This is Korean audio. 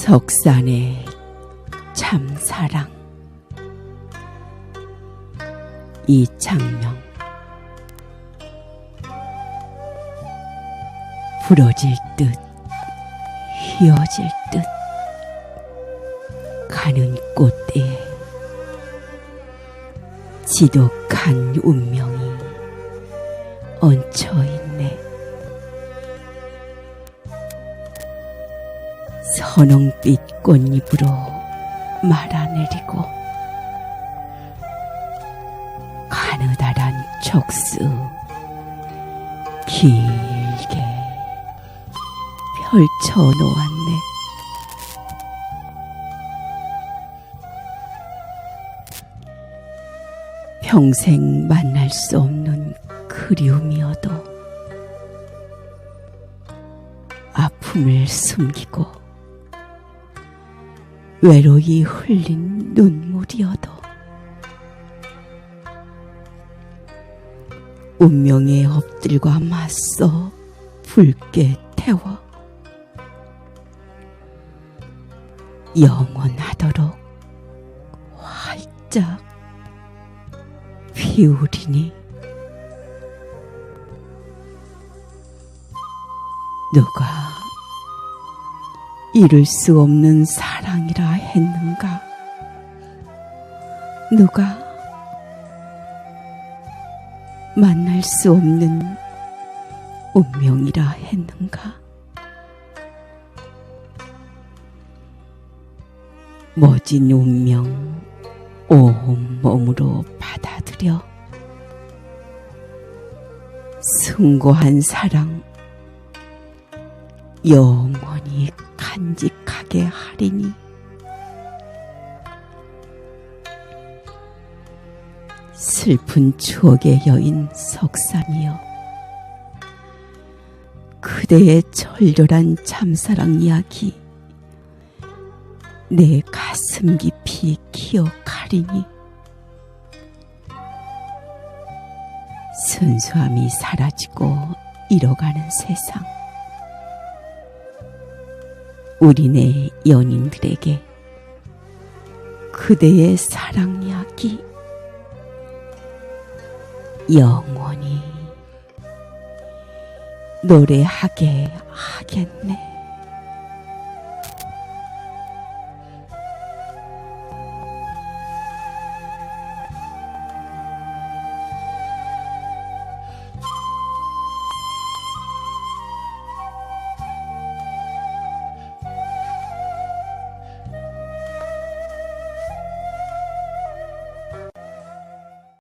석산의 참사랑 이창명 부러질 듯 휘어질 듯 가는 꽃대에 지독한 운명이 얹혀있네. 선홍빛 꽃잎으로 말아내리고 가느다란 촉수 길게 펼쳐 놓았네. 평생 만날 수 없는 그리움이어도 아픔을 숨기고 외로이 흘린 눈물이어도 운명의 업들과 맞서 붉게 태워 영원하도록 활짝 피우리니 누가 이룰 수 없는 사랑이라 누가 만날 수 없는 운명이라 했는가? 멋진 운명 온 몸으로 받아들여 숭고한 사랑 영원히 간직하게 하리니 슬픈 추억의 여인 석삼이여. 그대의 철렬한 참사랑 이야기 내 가슴 깊이 기억하리니. 순수함이 사라지고 잃어가는 세상. 우리네 연인들에게 그대의 사랑 이야기 영원히 노래하게 하겠네.